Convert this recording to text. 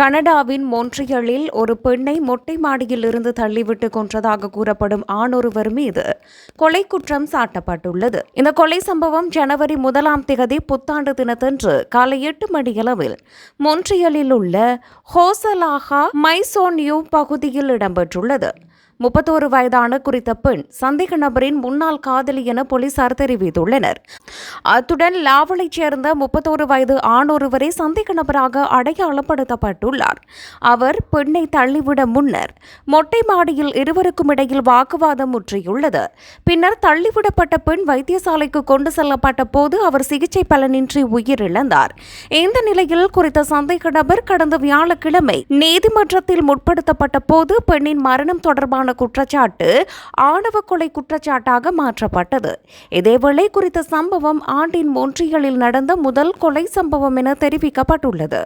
கனடாவின் மொன்ட்ரியலில் ஒரு பெண்ணை மொட்டை மாடியில் இருந்து தள்ளிவிட்டு கொன்றதாக கூறப்படும் ஆணொருவர் மீது கொலை குற்றம் சாட்டப்பட்டுள்ளது. இந்த கொலை சம்பவம் ஜனவரி முதலாம் திகதி புத்தாண்டு தினத்தன்று காலை எட்டு மணியளவில் மொன்ட்ரியலில் உள்ள ஹோசலாகா மைசோன்யூ பகுதியில் இடம்பெற்றுள்ளது. முப்பத்தோரு வயதான குறித்த பெண் சந்தேக நபரின் முன்னாள் காதலி என போலீசார் தெரிவித்துள்ளனர். அத்துடன் லாவலைச் சேர்ந்த முப்பத்தோரு வயது ஆணொருவரை சந்தேக நபராக அடையாளப்படுத்தப்பட்டுள்ளார். அவர் பெண்ணை தள்ளிவிட முன்னர் மொட்டை மாடியில் இருவருக்கும் இடையில் வாக்குவாதம் முற்றியுள்ளது. பின்னர் தள்ளிவிடப்பட்ட பெண் வைத்தியசாலைக்கு கொண்டு செல்லப்பட்ட போது அவர் சிகிச்சை பலனின்றி உயிரிழந்தார். இந்த நிலையில் குறித்த சந்தேக நபர் கடந்த வியாழக்கிழமை நீதிமன்றத்தில் முற்படுத்தப்பட்ட போது பெண்ணின் மரணம் தொடர்பான தொடர்பான குற்றச்சாட்டு ஆணவ கொலை குற்றச்சாட்டாக மாற்றப்பட்டது. இதேவேளை குறித்த சம்பவம் ஆண்டின் மொன்றியலில் நடந்த முதல் கொலை சம்பவம் என தெரிவிக்கப்பட்டுள்ளது.